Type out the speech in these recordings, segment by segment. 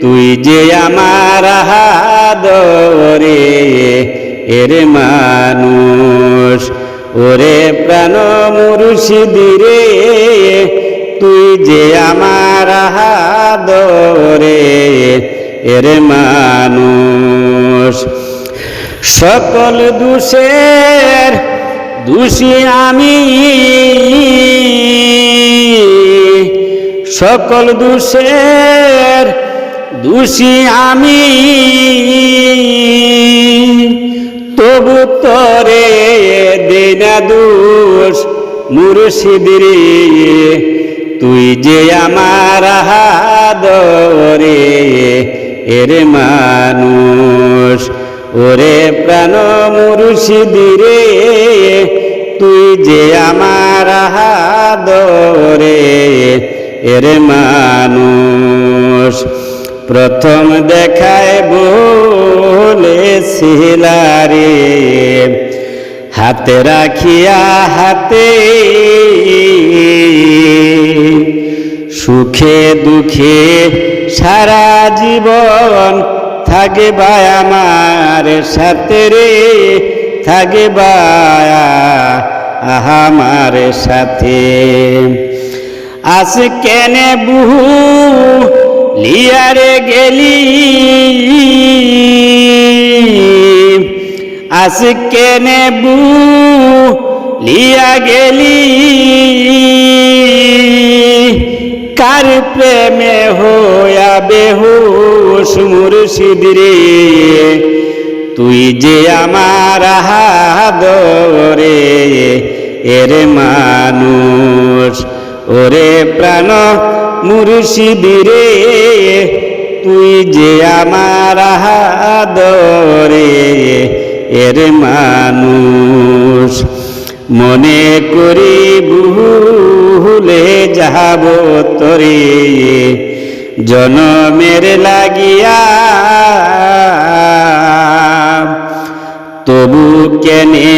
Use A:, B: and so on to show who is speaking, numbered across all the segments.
A: তুই যে আমার হাদরে এর মানুষ। ওরে প্রাণ মুর্শিদিরে তুই যে আমার হাদরে এর মানুষ। সকল দোষের দোষী আমি। সকল দোষের দোষী আমি। তবু তরে দেনা দোষ মুর্শিদিরে। তুই যে আমার হাদরে এর মানুষ, ওরে প্রাণ মুর্শিদিরে। তুই যে আমার হাদরে এর মানুষ। প্রথম দেখায় বলেছিলারে, হাতে রাখিয়া হাতে। সুখে দুঃখে সারা জীবন থাকে ভাই আমার সাথে রে থাকে বায়া আমার সাথে। আস কেনে বুহু লিয়ারে গেলি। আস কেনে বু লিয়া গেলি। কার প্রেমে হোয়া বেহুশ মুর্শিদরে তুই যে আমার হাদরে এর মানুষ ওরে প্রাণ মুর্শিদিরে, তুই যে আমার হাদরে এর মানুষ। মনে করি ভুলে যাব তরে, জনমের লাগিয়া তবু কেনে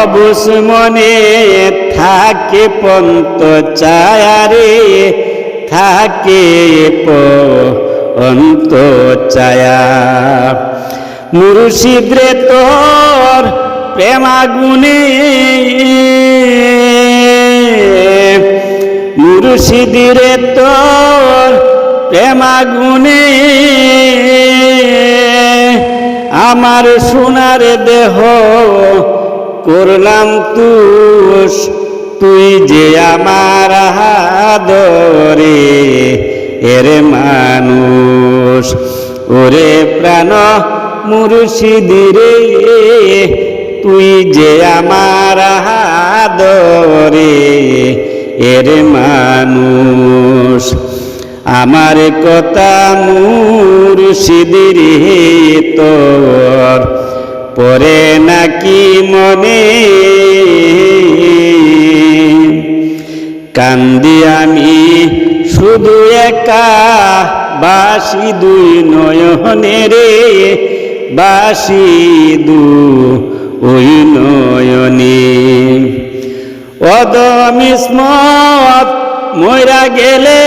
A: অবস মনে থাকে পন্ত চায়ারে থাকে অন্ত চায়া মুর্শিদরে তোর প্রেমাগুনে মুর্শিদিরে তোর প্রেমাগুনে আমার সোনার দেহ করলাম তুষ, তুই যে আমার হাদরে এর মানুষ। ওরে প্রাণ মুর্শিদিরে, তুই যে আমার হাদরে এর মানুষ। আমার কথা মুর্শিদিরে তোর। পরে নাকি মনে কান্দি আমি শুধু একা, বাসি দুই নয়নে রে, বাসি দু ওই নয়নে। অদমিসমত ময়রা গেলে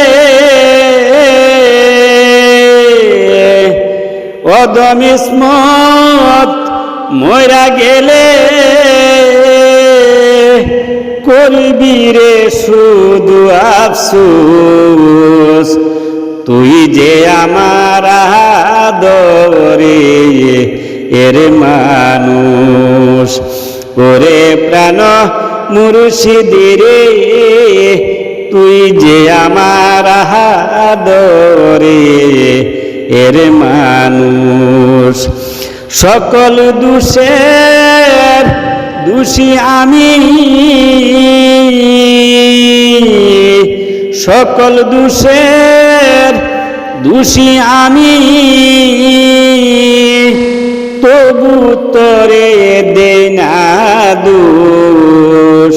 A: অদমিসমত ময়রা গেলে করবি রে শুধু আফসোস। তুই যে আমার আদরে এর মানুষ। ওরে প্রাণ মুর্শিদিরে, তুই যে আমার আদরে এর মানুষ। সকল দোষের দোষী আমি। সকল দোষের দোষী আমি। তবু তরে দে না দোষ।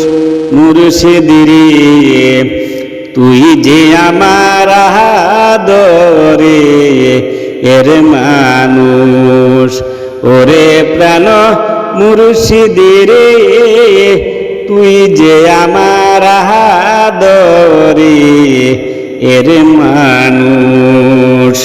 A: মুর্শিদিরে, তুই যে আমার আদরে এর মানুষ। ওরে প্রাণ মুর্শিদিরে তুই যে আমার আদরে এর মানুষ।